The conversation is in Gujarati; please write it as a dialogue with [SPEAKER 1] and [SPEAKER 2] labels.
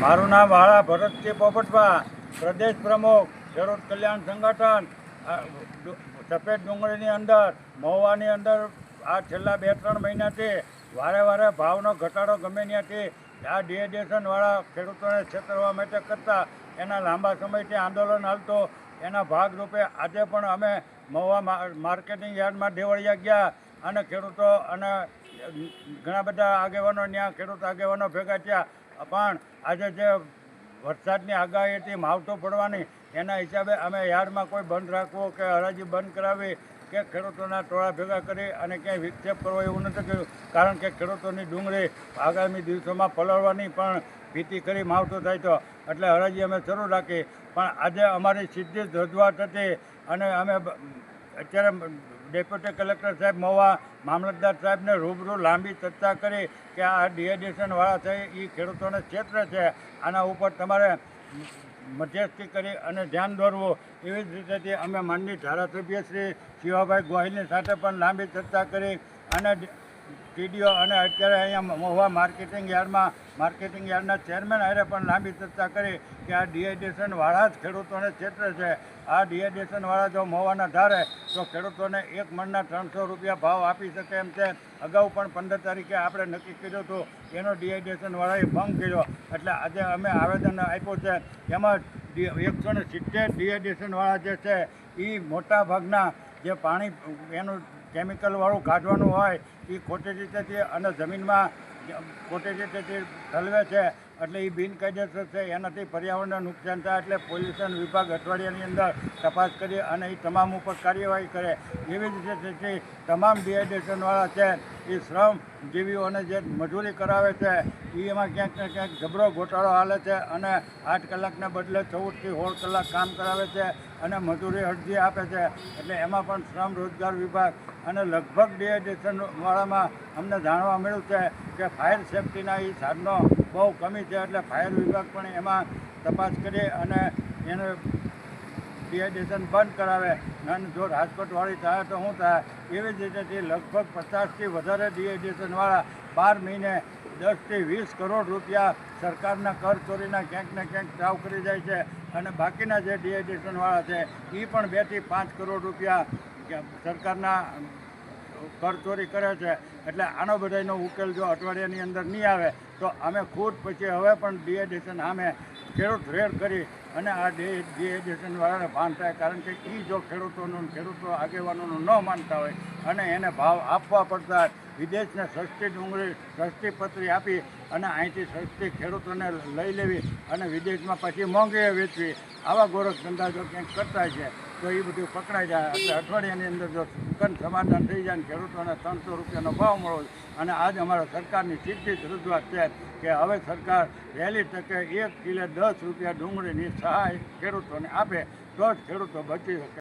[SPEAKER 1] મારું નામ વાળા ભરતજી પોપટભા પ્રદેશ પ્રમુખ, ખેડૂત કલ્યાણ સંગઠન સફેદ ડુંગળીની અંદર, મહુવાની અંદર આ છેલ્લા બે ત્રણ મહિનાથી વારે વારે ભાવનો ઘટાડો ગમે ત્યાંથી આ ડિહાઇડ્રેશનવાળા ખેડૂતોને છેતરવા માટે કરતા. એના લાંબા સમયથી આંદોલન હાલતો. એના ભાગરૂપે આજે પણ અમે મહુવા માર્કેટિંગ યાર્ડમાં દેવળિયા ગયા અને ખેડૂતો અને ઘણા બધા આગેવાનો, ત્યાં ખેડૂત આગેવાનો ભેગા થયા. પણ આજે જે વરસાદની આગાહી હતી, માવઠો પડવાની, એના હિસાબે અમે યાર્ડમાં કોઈ બંધ રાખવો કે હરાજી બંધ કરાવી કે ખેડૂતોના ટોળા ભેગા કરી અને ક્યાંય વિક્ષેપ કરવો એવું નથી કર્યું. કારણ કે ખેડૂતોની ડુંગળી આગામી દિવસોમાં પલળવાની પણ ભીતિ કરી માવઠું થાય તો. એટલે હરાજી અમે શરૂ રાખી. પણ આજે અમારી સીધી જ રજૂઆત હતી અને અમે અત્યારે ડેપ્યુટી કલેક્ટર સાહેબ મહુવા મામલતદાર સાહેબને રૂબરૂ લાંબી ચર્ચા કરી કે આ ડિહાઇડ્રેશનવાળા છે એ ખેડૂતોને ક્ષેત્ર છે, આના ઉપર તમારે મધ્યસ્થી કરી અને ધ્યાન દોરવું. એવી જ રીતેથી અમે માનની ધારાસભ્ય શ્રી શિવાભાઈ ગોહિલની સાથે પણ લાંબી ચર્ચા કરી અને ટીડીઓ અને અત્યારે અહીંયા મહુવા માર્કેટિંગ યાર્ડમાં માર્કેટિંગ યાર્ડના ચેરમેન આરે પણ લાંબી ચર્ચા કરી કે આ ડિહાઇડ્રેશનવાળા જ ખેડૂતોને છેતરે છે. આ ડિહાઇડ્રેશનવાળા જો મોવાના ધારે, તો ખેડૂતોને એક મણના ત્રણસો રૂપિયા ભાવ આપી શકે એમ છે. અગાઉ પણ પંદર તારીખે આપણે નક્કી કર્યું હતું એનો ડિહાઇડ્રેશનવાળાએ ભંગ કર્યો. એટલે આજે અમે આવેદન આપ્યું છે. એમાં એકસો ને સિત્તેર ડિહાઇડ્રેશનવાળા જે છે એ મોટા ભાગના જે પાણી, એનું કેમિકલવાળું કાઢવાનું હોય એ ખોટી રીતે છે અને જમીનમાં ખોટી રીતેથી ઠલવે છે. એટલે એ બિનકાયદેસર છે. એનાથી પર્યાવરણને નુકસાન થાય એટલે પોલ્યુશન વિભાગ અઠવાડિયાની અંદર તપાસ કરી અને એ તમામ ઉપર કાર્યવાહી કરે. એવી જ રીતે તમામ ડિહાઇડ્રેશનવાળા છે. એ શ્રમ જીવીઓને જે મજૂરી કરાવે છે એ એમાં ક્યાંક ને ક્યાંક જબરો ગોટાળો હાલે છે અને આઠ કલાકના બદલે ચૌદથી સોળ કલાક કામ કરાવે છે અને મજૂરી અરજી આપે છે. એટલે એમાં પણ શ્રમ રોજગાર વિભાગ અને લગભગ ડીએડિશનવાળામાં અમને જાણવા મળ્યું છે કે ફાયર સેફટીના એ સાધનો બહુ કમી છે એટલે ફાયર વિભાગ પણ એમાં તપાસ કરી અને એને ડિહાઇડ્રેશન બંધ કરાવે. અને જો રાજકોટવાળી થાય તો શું થાય? એવી જ રીતેથી લગભગ પચાસથી વધારે ડિહાઇડ્રેશનવાળા બાર મહિને દસથી વીસ કરોડ રૂપિયા સરકારના કર ચોરીના ક્યાંક ને ક્યાંક ચાવ કરી જાય છે અને બાકીના જે ડિહાઇડ્રેશનવાળા છે એ પણ બેથી પાંચ કરોડ રૂપિયા સરકારના સરકારના કરચોરી કરે છે. એટલે આનો બધાનો ઉકેલ જો અઠવાડિયાની અંદર નહીં આવે, તો અમે ખુદ પછી હવે પણ ડિહાઇડ્રેશન સામે ખેડૂત રેડ કરી અને આ ડિહાઇડ્રેશનવાળાને ભાન થાય, કારણ કે એ જો ખેડૂતોનું ખેડૂતો આગેવાનોનું ન માનતા હોય અને એને ભાવ આપવા પડતા વિદેશને સસ્તી ડુંગળી, સસ્તી પતરી આપી અને અહીંથી સસ્તી ખેડૂતોને લઈ લેવી અને વિદેશમાં પછી મોંઘી વેચવી. આવા ગોરખ ધંધા જો ક્યાંક કરતા છે, તો એ બધું પકડાઈ જાય. એટલે અઠવાડિયાની અંદર જો કન સમાધાન થઈ જાય ને ખેડૂતોને ત્રણસો રૂપિયાનો ભાવ મળો અને આજ અમારા સરકારની સીધી જ રજૂઆત છે કે હવે સરકાર વહેલી તકે એક કિલો દસ રૂપિયા ડુંગળીની સહાય ખેડૂતોને આપે, તો જ ખેડૂતો બચી શકે.